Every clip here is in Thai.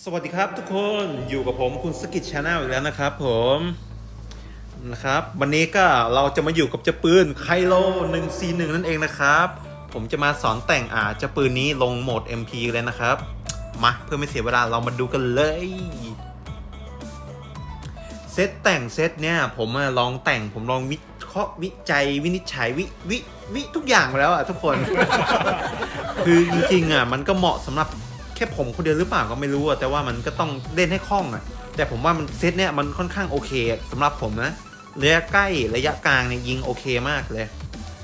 สวัสดีครับทุกคนอยู่กับผมคุณสกิทชาแนลอีกแล้วนะครับผมนะครับ วันนี้ก็เราจะมาอยู่กับเจ้าปืนไคโล141 นั่นเองนะครับ ผมจะมาสอนแต่งอ่าเจ้าปืนนี้ลงโหมด MP เลยนะครับ มาเพื่อไม่เสียเวลาเรามาดูกันเลยเซตแต่งเซตเนี่ยผมลองแต่งผมลองวิเคราะห์วิจัยวินิจฉัยวิวิวิทุกอย่างมาแล้วอะทุกคน คือจริงๆอะมันก็เหมาะสำหรับ ค่ผมคนเดียวหรือเปล่าก็ไม่รู้อะแต่ว่ามันก็ต้องเล่นให้คล่องอะแต่ผมว่ามันเซตเนี่ยมันค่อนข้างโอเคอะสำหรับผมนะระยะใกล้ระยะกลางเนี่ยยิงโอเคมากเลย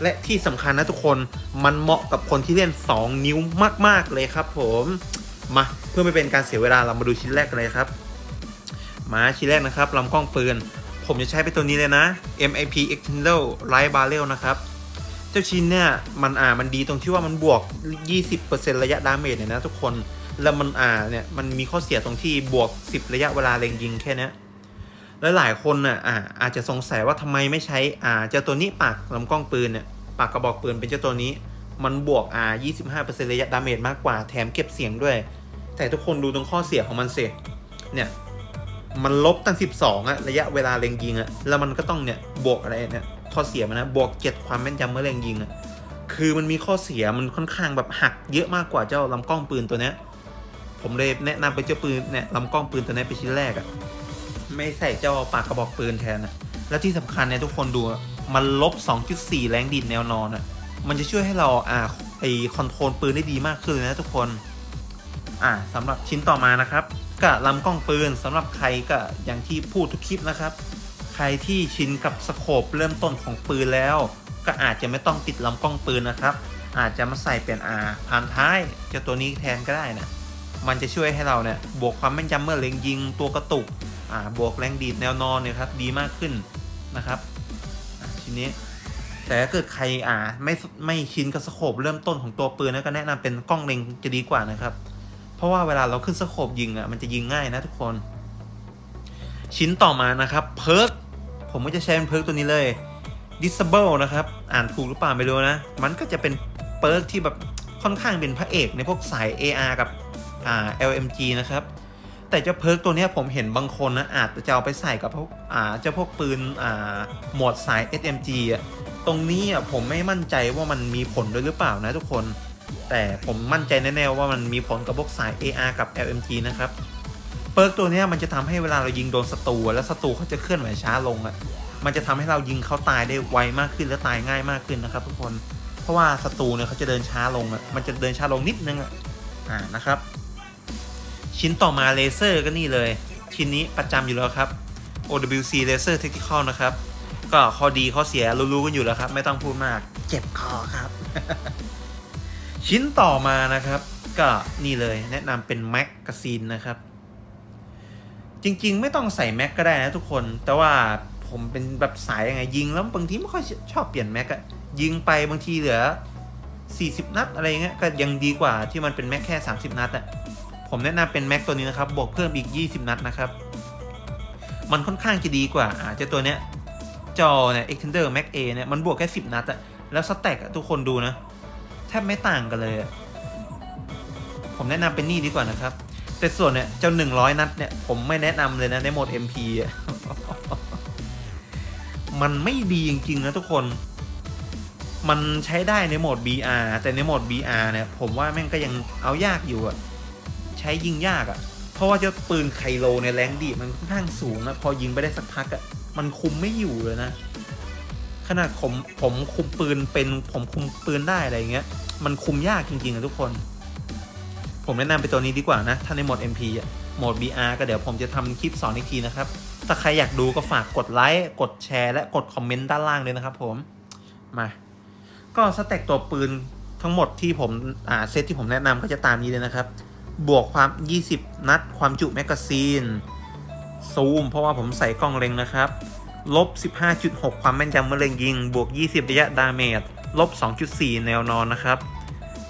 และที่สำคัญนะทุกคนมันเหมาะกับคนที่เล่น 2 นิ้วมาก ๆ เลยครับ ผมมาเพื่อไม่เป็นการเสียเวลาเรามาดูชิ้นแรกกันเลยครับ มาชิ้นแรกนะครับลำกล้องปืน ผมจะใช้เป็นตัวนี้เลยนะ MIP Extended Light Barrel นะครับเจ้าชิ้นเนี่ยมันอ่ามันดีตรงที่ว่ามันบวก 20%ระยะดาเมจเนี่ยนะทุกคน แล้วมันอ่าเนี่ยมันมีข้อเสียตรงที่บวก 10 ระยะเวลาเล็งยิงแค่นี้แล้วหลายคนน่ะอ่าอาจจะสงสัยว่าทำไมไม่ใช้อ่าเจ้าตัวนี้ปากลำกล้องปืนเนี่ยปากกระบอกปืนเป็นเจ้าตัวนี้ มันบวกอ่า25%ระยะดาเมจมากกว่าแถมเก็บเสียงด้วย แต่ทุกคนดูตรงข้อเสียของมันสิเนี่ยมันลบตั้ง 12อะระยะเวลาเล็งยิงอะแล้วมันก็ต้องเนี่ยบวกอะไรเนี่ยข้อเสียมันนะบวกเจ็ดความแม่นยำเมื่อเล็งยิงอะคือมันมีข้อเสียมันค่อนข้างแบบหักเยอะมากกว่าเจ้าลำกล้องปืนตัวเนี้ย ผมเลยแนะนำไปเจ้าปืนเนี่ยลำกล้องปืนตัวนี้ไปชิ้นแรกอะไม่ใส่เจ้าปากกระบอกปืนแทนอะแล้วที่สำคัญเนี่ยทุกคนดูมันลบ 2.4 แรงดีดแนวนอนอะมันจะช่วยให้เราอ่าไอคอนโทรลปืนได้ดีมากขึ้นเลยนะทุกคนอ่าสำหรับชิ้นต่อมานะครับกับลำกล้องปืนสำหรับใครก็อย่างที่พูดทุกคลิปนะครับ ใครที่ชินกับสโคปเริ่มต้นของปืนแล้ว ก็อาจจะไม่ต้องติดลำกล้องปืนนะครับ อาจจะมาใส่เป็นอ่าผ่านท้ายเจ้าตัวนี้แทนก็ได้นะ มันจะช่วยให้เราเนี่ยบวกความแม่นยำเมื่อเล็งยิงตัวกระตุกอ่าบวกแรงดีดแนวนอนเนี่ยครับดีมากขึ้นนะครับอ่าชิ้นนี้แต่ถ้าเกิดใครอ่าไม่ไม่ชินกับสโคปเริ่มต้นของตัวปืนนะก็แนะนำเป็นกล้องเล็งจะดีกว่านะครับ เพราะว่าเวลาเราขึ้นสโคปยิงอะมันจะยิงง่ายนะทุกคน ชิ้นต่อมานะครับเพิร์กผมก็จะใช้เป็นเพิร์กตัวนี้เลย disable นะครับ อ่านถูกหรือเปล่าไม่รู้นะ มันก็จะเป็นเพิร์กที่แบบค่อนข้างเป็นพระเอกในพวกสาย AR กับ อ่า LMG นะครับ แต่เจ้าเพิร์กตัวนี้ผมเห็นบางคนนะอาจจะเอาไปใส่กับพวกอ่าเจ้าพวกปืนอ่าหมวดสาย SMG อะตรงนี้อะผมไม่มั่นใจว่ามันมีผลด้วยหรือเปล่านะทุกคน แต่ผมมั่นใจแน่ๆว่ามันมีผลกับพวกสาย AR กับ LMG นะครับเปิร์กตัวนี้มันจะทำให้เวลาเรายิงโดนศัตรูแล้วศัตรูเขาจะเคลื่อนไหวช้าลงอะมันจะทำให้เรายิงเขาตายได้ไวมากขึ้นและตายง่ายมากขึ้นนะครับ ทุกคน เพราะว่าศัตรูเนี่ยเขาจะเดินช้าลงอะมันจะเดินช้าลงนิดนึงอะอ่านะครับ ชิ้นต่อมาเลเซอร์ก็นี่เลย ชิ้นนี้ประจำอยู่แล้วครับ OWC Laser Tactical นะครับ ก็ข้อดีข้อเสียรู้ๆกันอยู่แล้วครับ ไม่ต้องพูดมาก เจ็บคอครับ ชิ้นต่อมานะครับ ก็นี่เลยแนะนำเป็นแมกกาซีนนะครับ จริงๆ ไม่ต้องใส่แม็กก็ได้นะทุกคน แต่ว่าผมเป็นแบบสายยังไงยิงแล้วบางทีไม่ค่อยชอบเปลี่ยนแม็กอะยิงไปบางทีเหลือ 40 นัดอะไรเงี้ยก็ยังดีกว่าที่มันเป็นแม็กแค่ 30 นัดอะ ผมแนะนำเป็นแม็กตัวนี้นะครับบวกเพิ่มอีก 20 นัดนะครับ มันค่อนข้างจะดีกว่าอาจจะตัวเนี้ยจอเนี่ย Extender Max A เนี่ยมันบวกแค่ 10 นัดอะแล้วสแต็กอะทุกคนดูนะ แทบไม่ต่างกันเลย ผมแนะนำเป็นนี่ดีกว่านะครับ แต่ส่วนเนี่ยเจ้าหนึ่งร้อยนัดเนี่ยผมไม่แนะนำเลยนะในโหมด MP อะมันไม่ดีจริงๆนะทุกคน มันใช้ได้ในโหมด BR แต่ในโหมด BR เนี่ยผมว่าแม่งก็ยังเอายากอยู่อะ ใช้ยิงยากอะ เพราะว่าเจ้าปืนไคโลในแรงดีมันค่อนข้างสูงนะพอยิงไปได้สักพักอะมันคุมไม่อยู่เลยนะ ขนาดผมผมคุมปืนเป็นผมคุมปืนได้อะไรเงี้ย มันคุมยากจริงๆนะทุกคน ผมแนะนำไปตัวนี้ดีกว่านะ ถ้าในโหมด MP อะโหมด BR ก็เดี๋ยวผมจะทำคลิปสอนอีกทีนะครับ ถ้าใครอยากดูก็ฝากกดไลค์กดแชร์และกดคอมเมนต์ด้านล่างเลยนะครับผมมา ก็สแต็กตัวปืนทั้งหมดที่ผมอ่าเซตที่ผมแนะนำก็จะตามนี้เลยนะครับ บวกความ 20 นัด ความจุแมกกาซีน ซูม เพราะว่าผมใส่กล้องเล็งนะครับ ลบ 15.6 ความแม่นยำเมื่อเล็งยิง บวก 20 ระยะดาเมจ ลบ 2.4 แนวนอนนะครับ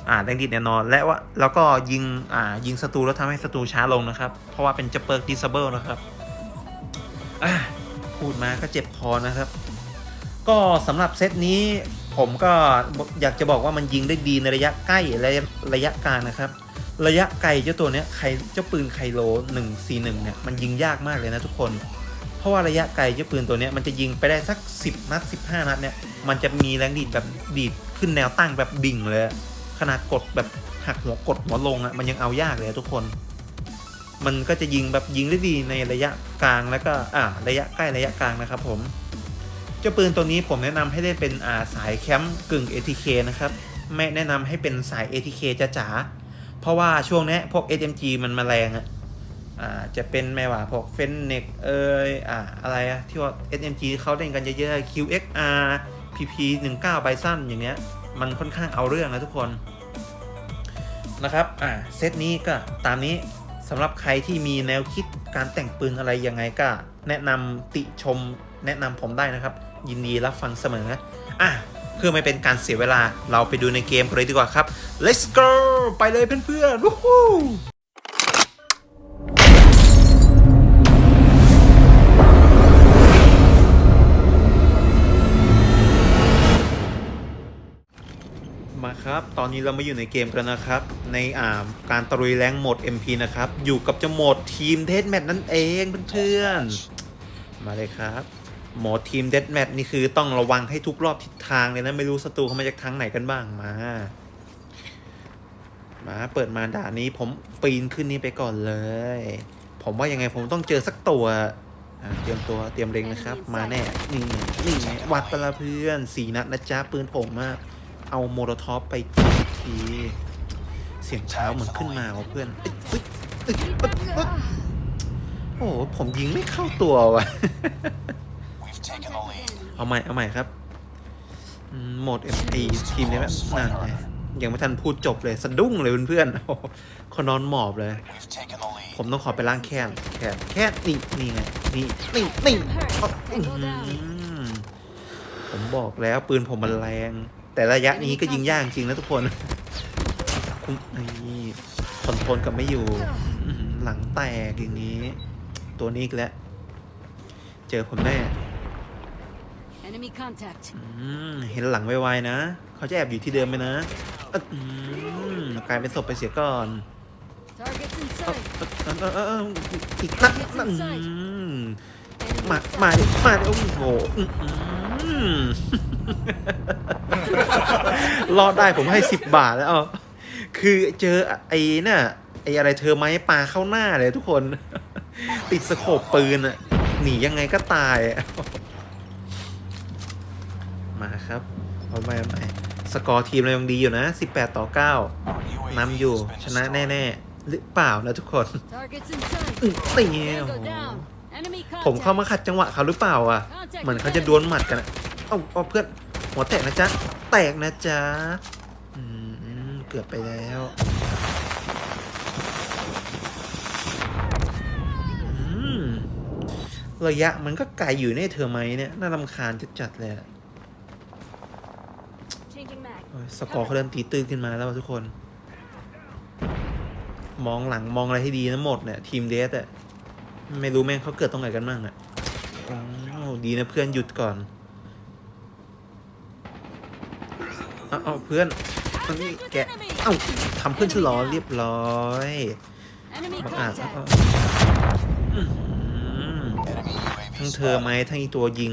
อ่าแรงดีดแน่นอนและว่าแล้วก็ยิงอ่ายิงศัตรูแล้วทำให้ศัตรูช้าลงนะครับ เพราะว่าเป็นจะเปิร์ดิสเบิลนะครับอ่าพูดมาก็เจ็บคอนะครับ ก็สำหรับเซตนี้ผมก็อยากจะบอกว่ามันยิงได้ดีในระยะใกล้และระยะกลางนะครับ ระยะไกลเจ้าตัวเนี้ยไคเจ้าปืนไคโล141เนี่ยมันยิงยากมากเลยนะทุกคน เพราะว่าระยะไกลเจ้าปืนตัวเนี้ยมันจะยิงไปได้สัก 10 นัด 15 นัดเนี่ยมันจะมีแรงดีดแบบดีดขึ้นแนวตั้งแบบดิ่งเลย ขนาดกดแบบหักหัวกดหัวลงอะมันยังเอายากเลยอะทุกคน มันก็จะยิงแบบยิงได้ดีในระยะกลางแล้วก็อ่าระยะใกล้ระยะกลางนะครับผมเจ้าปืนตัวนี้ผมแนะนำให้ได้เป็นอ่าสายแคมป์กึ่ง ATK นะครับไม่แนะนำให้เป็นสาย ATK จ๋าๆ เพราะว่าช่วงนี้พวก SMG มันมาแรงอะอ่าจะเป็นไม่ว่าพวกเฟนเน็กเอยอ่าอะไรอะที่ว่า SMG เขาเล่นกันเยอะๆ QXR PP 19 b สั้นอย่างเงี้ย มันค่อนข้างเอาเรื่องนะทุกคน นะครับอ่าเซตนี้ก็ตามนี้สำหรับใครที่มีแนวคิดการแต่งปืนอะไรยังไงก็แนะนำติชมแนะนำผมได้นะครับ ยินดีรับฟังเสมออะ เพื่อไม่เป็นการเสียเวลาเราไปดูในเกมกันเลยดีกว่าครับ let's go ไปเลยเพื่อนๆวู้ฮู้มาครับ ตอนนี้เรามาอยู่ในเกมกันนะครับ ในอ่าการตะลุยแรงโหมด MP นะครับ อยู่กับจะโหมดทีมเทสแมทนั่นเองเพื่อนๆ มาเลยครับ หมดทีมเด a แมทนี่คือต้องระวังให้ทุกรอบทิศทางเลยนะ ไม่รู้ศัตรูเขามาจากทางไหนกันบ้างมา มาเปิดมาด่านนี้ผมปีนขึ้นนี้ไปก่อนเลย ผมว่ายังไงผมต้องเจอสักตัวอะเตรียมตัวเตรียมเล็งนะครับ มาแน่นี่ไงนี่ไงวัดไปละเพื่อนสี่นัดนะจ๊ะปืนผมอะเอาโมโลทอปไปที เสียงเท้าเหมือนขึ้นมาว่ะเพื่อนเอ้ยเอ้ยเอ้ยเอ้ยเอ้ยโอ้โหผมยิงไม่เข้าตัวว่ะ เอาใหม่เอาใหม่ครับโหมดเอ็มพีทีมนี้แบบนั่นไงยังไม่ทันพูดจบเลยสะดุ้งเลยเพื่อนๆโอ้โหเขานอนหมอบเลย ผมต้องขอไปล้างแค้นแค้นแค้นนี่นี่ไงนี่นี่นี่ผมบอกแล้วปืนผมมันแรง แต่ระยะนี้ก็ยิงยากจริงนะทุกคนคุณนี่คอนโทรลกับไม่อยู่อื้อหือหลังแตกอย่างนี้ ตัวนี้อีกแล้ว เจอผมแน่ Enemy contact. อืมเห็นหลังไวๆนะ เขาจะแอบอยู่ที่เดิมไหมนะเอ้ออืมกลายเป็นศพไปเสียก่อน Targets in เอ้า sight. เอ้าเอ้าเอ้าเอ้าอีกนัดนั่นอืม Enemy มา sight. มาดิมาดิโอ้โหอืมอืมรอดได้ผมให้สิบบาทแล้วเอาคือเจอไอ้น่ะไอ้อะไรเธอไหมปลาเข้าหน้าเลยทุกคน ติดสโคปปืนอะหนียังไงก็ตายอะ มาครับ เอาไปเอาไปสกอร์ทีมเรายังดีอยู่นะ 18 ต่อ9 Our UAV นำอยู่ has been ชนะ destroyed. แน่ ๆ หรือเปล่านะทุกคน Targets in sight. อื้อนี่โอ้ Tango โห down. Enemy contact. ผมเข้ามาขัดจังหวะเขาหรือเปล่าอะ เหมือนเขาจะดวลหมัดกันอะเอ้าเอาเพื่อนหัวแตกนะจ๊ะ แตกนะจ๊ะอืมเกือบไปแล้วอืมระยะมันก็ไกลอยู่เนี่ยเธอไหมเนี่ย น่ารำคาญจัดๆเลยอะ Changing mag. โอ้ย สกอร์เขาเริ่มตีตื้นขึ้นมาแล้วทุกคน มองหลังมองอะไรให้ดีนะหมดเนี่ยทีมเดสอะไม่รู้แม่งเขาเกิดตรงไหนกันบ้างอะโอ้ดีนะเพื่อนหยุดก่อนเอาเอาเพื่อนเอานี่แกเอ้าทำเพื่อนฉลอเรียบร้อยบังอาจ contact. เอาอื้อหือ Enemy UAV ทั้งเธอไหมทั้งอีตัวยิง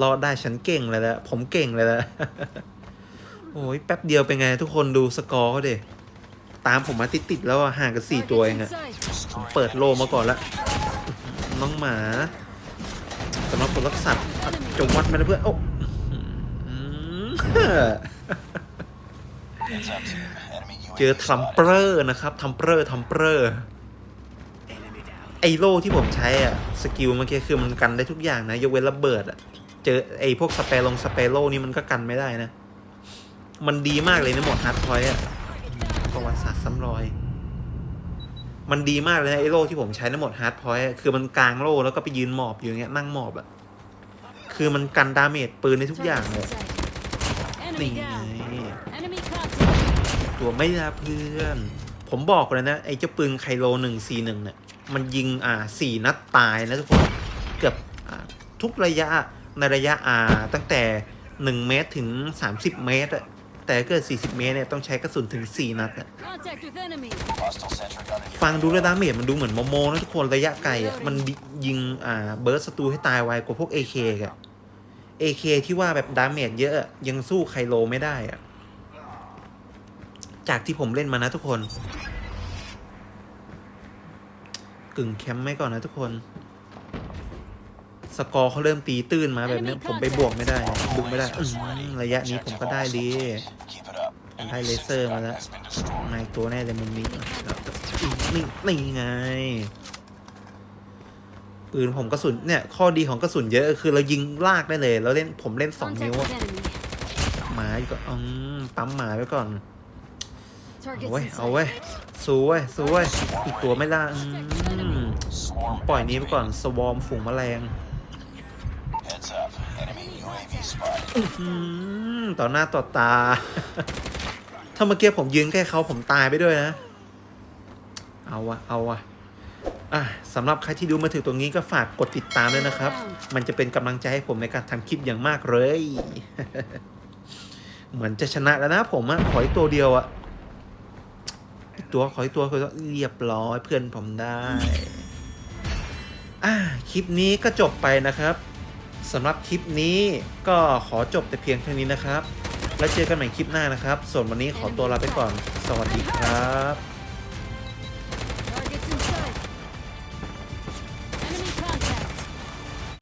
รอดได้ฉันเก่งเลยละผมเก่งเลยละ โอ้ยแป๊บเดียวเป็นไง ทุกคนดูสกอร์เขาดิตามผมมาติดๆแล้วอะห่างกันสี่ตัวเองอะผมเปิดโลมาก่อนละน้องหมาสำหรับคนรักสัตว์จงวัดมาเพื่อนโอ้เจอทัมเปอร์นะครับทัมเปอร์ทัมเปอร์ไอโล่ที่ผมใช้อะ สกิลเมื่อกี้คือมันกันได้ทุกอย่างนะ ยกเว้นระเบิดอะ เจอไอพวกสเปรลงสเปรโล่นี่มันก็กันไม่ได้นะ มันดีมากเลยนะหมดฮาร์ดพอยต์อะประวัติศาสตร์ซ้ำรอย มันดีมากเลยนะไอโล่ที่ผมใช้ทั้งหมดฮาร์ดพอยต์คือมันกลางโล่แล้วก็ไปยืนหมอบอยู่อย่างเงี้ยนั่งหมอบอะคือมันกันดาเมจปืนในทุกอย่าง Targets เล in ย sight. นี่ Enemy ไง down. Enemy contact. ตัวไม่ละเพื่อน ผมบอกเลยนะไอ้เจ้าปืนไคโลหนึ่งสี่หนึ่งเนี่ยมันยิงอ่าสี่นัดตายนะทุกคนเกือบอ่าทุกระยะในระยะอ่าตั้งแต่หนึ่งเมตรถึงสามสิบเมตรอะ แต่ถ้าเกิด 40 เมตรเนี่ยต้องใช้กระสุนถึง 4 นัดอะ Contact with enemy. Hostile sentry gun in your ฟังดูแล้วดาเมจมันดูเหมือนโมโมนะทุกคนระยะไกลอะมันยิงอ่าเบิร์สศัตรูให้ตายไวกว่าพวก AK อะ AK ที่ว่าแบบดาเมจเยอะอะยังสู้ไคโลไม่ได้อะจากที่ผมเล่นมานะทุกคน กึ่งแคมป์ไว้ก่อนนะทุกคน สกอร์เขาเริ่มตีตื้นมาแบบเนี้ยผมไปบวกไม่ได้บุกไม่ได้อื้อหือระยะนี้ผมก็ได้ดี Keep it up. ผมได้เลเซอร์มาแล้ว Has been destroyed. นายตัวแน่เลยมุมนี้นี่นี่ไง ปืนผมกระสุนเนี่ย ข้อดีของกระสุนเยอะคือเรายิงลากได้เลย เราเล่นผมเล่นสอง Contact นิ้ว with อะ enemy. หมาอยู่ก็อืมปั๊มหมาไว้ก่อน Targets เอาไว้ in เอาไว้ sight. สู้ไว้สู้ไว้อีกตัวไม่ล่าอืม Swarm ปล่อยนี้ไปก่อนสวอมฝูงแมลง อืมต่อหน้าต่อตา ถ้าเมื่อกี้ผมยืนใกล้เขาผมตายไปด้วยนะ เอาวะเอาวะอะสำหรับใครที่ดูมาถึงตรงนี้ก็ฝากกดติดตามด้วยนะครับ มันจะเป็นกำลังใจให้ผมในการทำคลิปอย่างมากเลย เหมือนจะชนะแล้วนะผมอะขออีกตัวเดียวอะตัวขออีกตัวขออีกตัวเรียบร้อยเพื่อนผมได้ อะคลิปนี้ก็จบไปนะครับ สำหรับคลิปนี้ก็ขอจบแต่เพียงเท่านี้นะครับ แล้วเจอกันใหม่คลิปหน้านะครับ ส่วนวันนี้ขอตัวลาไปก่อน สวัสดีครับ